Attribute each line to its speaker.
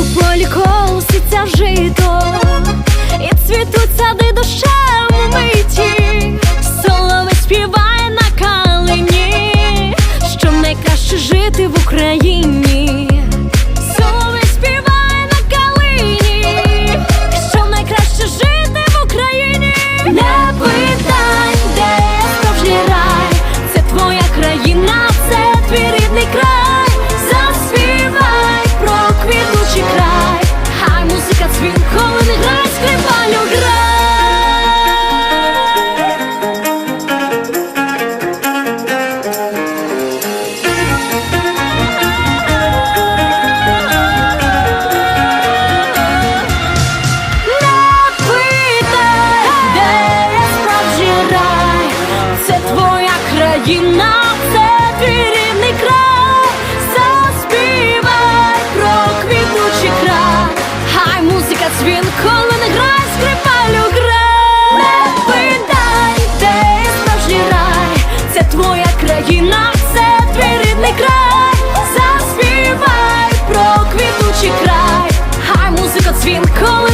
Speaker 1: У полі колоситься жито. робочий край, хай музика цвін, коли не грай, скрипалю грай. Це твоя країна, це твій рід. Він коли не грає, скрипалю грає Не питай, де справжній рай, це твоя країна, це твій рідний край, заспівай про квітучий край, хай музика дзвінколи.